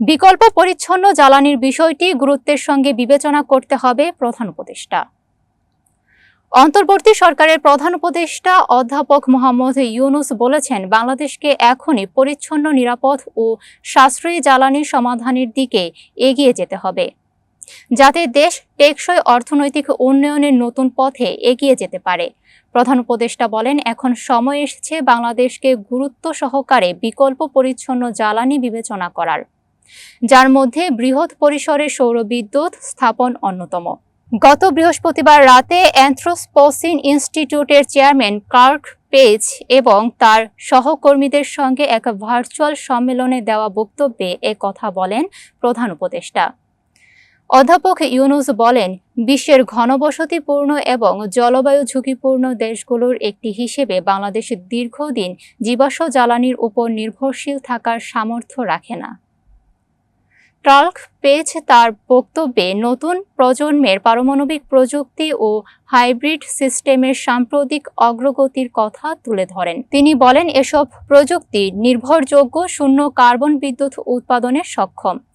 বিকল্প পরিচ্ছন্ন জ্বালানির বিষয়টি গুরুত্বের সঙ্গে বিবেচনা করতে হবে প্রধান উপদেষ্টা। অন্তর্বর্তী সরকারের প্রধান উপদেষ্টা অধ্যাপক মোহাম্মদ ইউনুস বলেছেন, বাংলাদেশকে এখনই পরিচ্ছন্ন, নিরাপদ ও সাশ্রয়ী জ্বালানি সমাধানের দিকে এগিয়ে যেতে হবে, যাতে দেশ টেকসই অর্থনৈতিক উন্নয়নের নতুন পথে এগিয়ে যেতে পারে। প্রধান উপদেষ্টা বলেন, এখন সময় এসেছে বাংলাদেশকে গুরুত্ব সহকারে বিকল্প পরিচ্ছন্ন জ্বালানি বিবেচনা করার। যার মধ্যে বৃহৎ পরিসরে সৌর বিদ্যুৎ স্থাপন অন্যতম। গত বৃহস্পতিবার রাতে অ্যান্থ্রোস্পোসিন ইনস্টিটিউটের চেয়ারম্যান কার্ক পেজ এবং তার সহকর্মীদের সঙ্গে এক ভার্চুয়াল সম্মেলনে দেওয়া বক্তব্যে এ কথা বলেন প্রধান উপদেষ্টা। অধ্যাপক ইউনুস বলেন, বিশ্বের ঘনবসতিপূর্ণ এবং জলবায়ু ঝুঁকিপূর্ণ দেশগুলোর একটি হিসেবে বাংলাদেশ দীর্ঘদিন জীবাশ্ম জ্বালানির উপর নির্ভরশীল থাকার সামর্থ্য রাখে না। ট্রাল্ক পেজ তার বক্তব্যে নতুন প্রজন্মের পারমাণবিক প্রযুক্তি ও হাইব্রিড সিস্টেমের সাম্প্রতিক অগ্রগতির কথা তুলে ধরেন। তিনি বলেন, এসব প্রযুক্তি নির্ভরযোগ্য শূন্য কার্বন বিদ্যুৎ উৎপাদনে সক্ষম।